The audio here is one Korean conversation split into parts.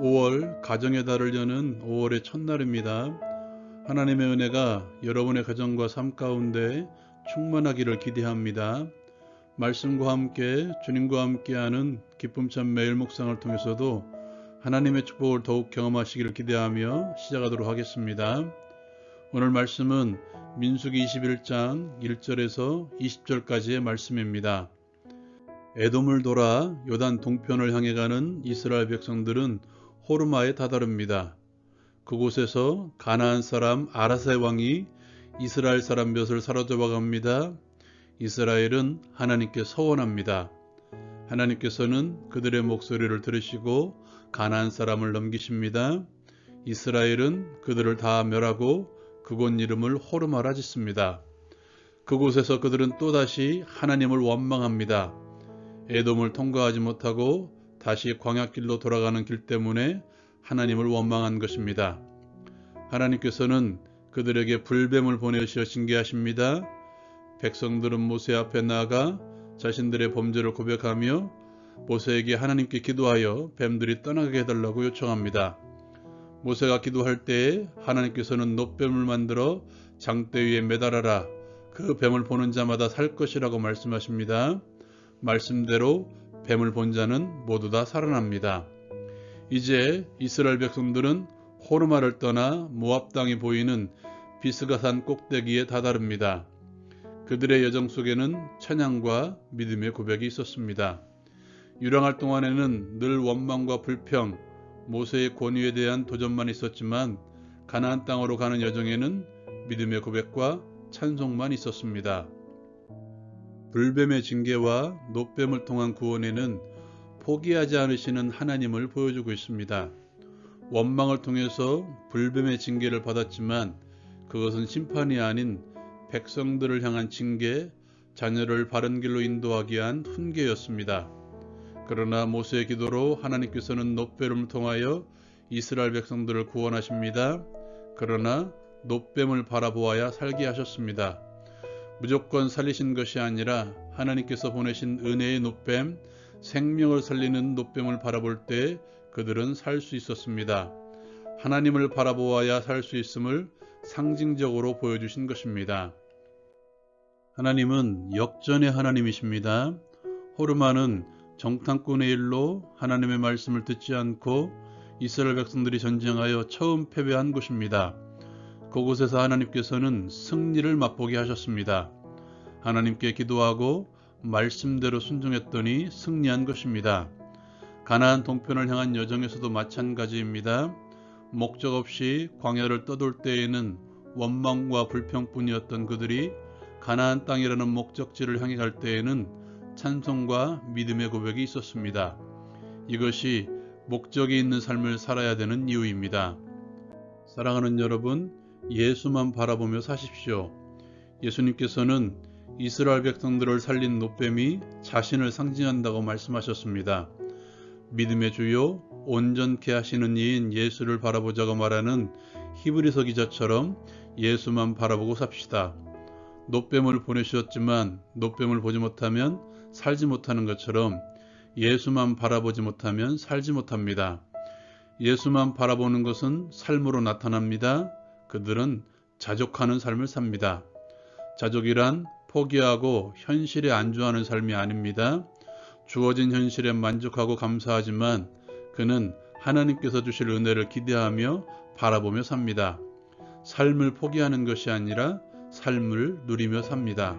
5월 가정의 달을 여는 5월의 첫날입니다. 하나님의 은혜가 여러분의 가정과 삶 가운데 충만하기를 기대합니다. 말씀과 함께 주님과 함께하는 기쁨찬 매일 묵상을 통해서도 하나님의 축복을 더욱 경험하시기를 기대하며 시작하도록 하겠습니다. 오늘 말씀은 민수기 21장 1절에서 20절까지의 말씀입니다. 에돔을 돌아 요단 동편을 향해 가는 이스라엘 백성들은 호르마에 다다릅니다. 그곳에서 가나안 사람 아라세 왕이 이스라엘 사람 몇을 사로잡아 갑니다. 이스라엘은 하나님께 서원합니다. 하나님께서는 그들의 목소리를 들으시고 가나안 사람을 넘기십니다. 이스라엘은 그들을 다 멸하고 그곳 이름을 호르마라 짓습니다. 그곳에서 그들은 또다시 하나님을 원망합니다. 에돔을 통과하지 못하고 다시 광야길로 돌아가는 길 때문에 하나님을 원망한 것입니다. 하나님께서는 그들에게 불뱀을 보내시어 징계하십니다. 백성들은 모세 앞에 나아가 자신들의 범죄를 고백하며 모세에게 하나님께 기도하여 뱀들이 떠나게 해달라고 요청합니다. 모세가 기도할 때에 하나님께서는 노뱀을 만들어 장대 위에 매달아라. 그 뱀을 보는 자마다 살 것이라고 말씀하십니다. 말씀대로 뱀을 본 자는 모두 다 살아납니다. 이제 이스라엘 백성들은 호르마를 떠나 모압 땅이 보이는 비스가산 꼭대기에 다다릅니다. 그들의 여정 속에는 찬양과 믿음의 고백이 있었습니다. 유랑할 동안에는 늘 원망과 불평, 모세의 권위에 대한 도전만 있었지만 가나안 땅으로 가는 여정에는 믿음의 고백과 찬송만 있었습니다. 불뱀의 징계와 노뱀을 통한 구원에는 포기하지 않으시는 하나님을 보여주고 있습니다. 원망을 통해서 불뱀의 징계를 받았지만 그것은 심판이 아닌 백성들을 향한 징계, 자녀를 바른 길로 인도하기 위한 훈계였습니다. 그러나 모세의 기도로 하나님께서는 노뱀을 통하여 이스라엘 백성들을 구원하십니다. 그러나 노뱀을 바라보아야 살게 하셨습니다. 무조건 살리신 것이 아니라 하나님께서 보내신 은혜의 노뱀, 생명을 살리는 노뱀을 바라볼 때 그들은 살 수 있었습니다. 하나님을 바라보아야 살 수 있음을 상징적으로 보여주신 것입니다. 하나님은 역전의 하나님이십니다. 호르마는 정탐꾼의 일로 하나님의 말씀을 듣지 않고 이스라엘 백성들이 전쟁하여 처음 패배한 곳입니다. 그곳에서 하나님께서는 승리를 맛보게 하셨습니다. 하나님께 기도하고 말씀대로 순종했더니 승리한 것입니다. 가나안 동편을 향한 여정에서도 마찬가지입니다. 목적 없이 광야를 떠돌 때에는 원망과 불평뿐이었던 그들이 가나안 땅이라는 목적지를 향해 갈 때에는 찬송과 믿음의 고백이 있었습니다. 이것이 목적이 있는 삶을 살아야 되는 이유입니다. 사랑하는 여러분, 예수만 바라보며 사십시오. 예수님께서는 이스라엘 백성들을 살린 노뱀이 자신을 상징한다고 말씀하셨습니다. 믿음의 주요 온전케 하시는 이인 예수를 바라보자고 말하는 히브리서 기자처럼 예수만 바라보고 삽시다. 노뱀을 보내주셨지만 노뱀을 보지 못하면 살지 못하는 것처럼 예수만 바라보지 못하면 살지 못합니다. 예수만 바라보는 것은 삶으로 나타납니다. 그들은 자족하는 삶을 삽니다. 자족이란 포기하고 현실에 안주하는 삶이 아닙니다. 주어진 현실에 만족하고 감사하지만 그는 하나님께서 주실 은혜를 기대하며 바라보며 삽니다. 삶을 포기하는 것이 아니라 삶을 누리며 삽니다.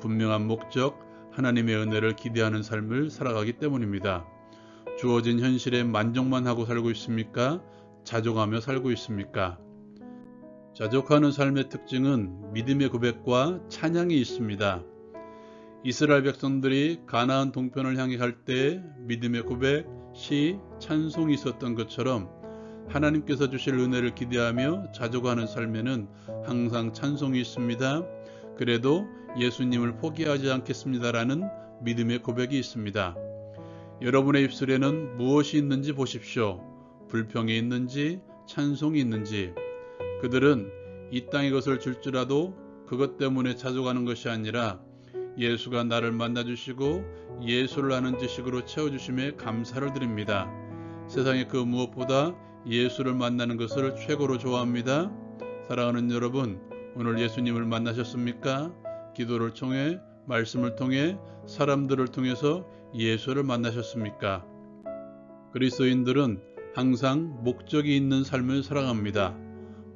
분명한 목적, 하나님의 은혜를 기대하는 삶을 살아가기 때문입니다. 주어진 현실에 만족만 하고 살고 있습니까? 자족하며 살고 있습니까? 자족하는 삶의 특징은 믿음의 고백과 찬양이 있습니다. 이스라엘 백성들이 가나안 동편을 향해 갈 때 믿음의 고백, 시, 찬송이 있었던 것처럼 하나님께서 주실 은혜를 기대하며 자족하는 삶에는 항상 찬송이 있습니다. 그래도 예수님을 포기하지 않겠습니다라는 믿음의 고백이 있습니다. 여러분의 입술에는 무엇이 있는지 보십시오. 불평이 있는지 찬송이 있는지 그들은 이 땅의 것을 줄 줄라도 그것 때문에 자족하는 것이 아니라 예수가 나를 만나 주시고 예수를 아는 지식으로 채워 주심에 감사를 드립니다. 세상의 그 무엇보다 예수를 만나는 것을 최고로 좋아합니다. 사랑하는 여러분, 오늘 예수님을 만나셨습니까? 기도를 통해, 말씀을 통해, 사람들을 통해서 예수를 만나셨습니까? 그리스도인들은 항상 목적이 있는 삶을 살아갑니다.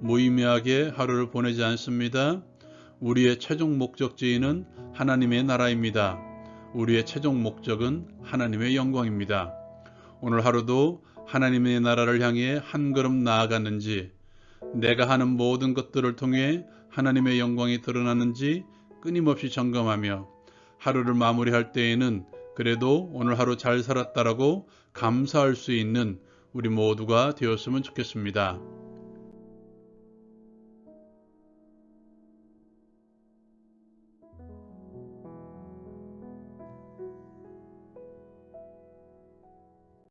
무의미하게 하루를 보내지 않습니다. 우리의 최종 목적지는 하나님의 나라입니다. 우리의 최종 목적은 하나님의 영광입니다. 오늘 하루도 하나님의 나라를 향해 한 걸음 나아갔는지, 내가 하는 모든 것들을 통해 하나님의 영광이 드러나는지 끊임없이 점검하며 하루를 마무리할 때에는 그래도 오늘 하루 잘 살았다라고 감사할 수 있는 우리 모두가 되었으면 좋겠습니다.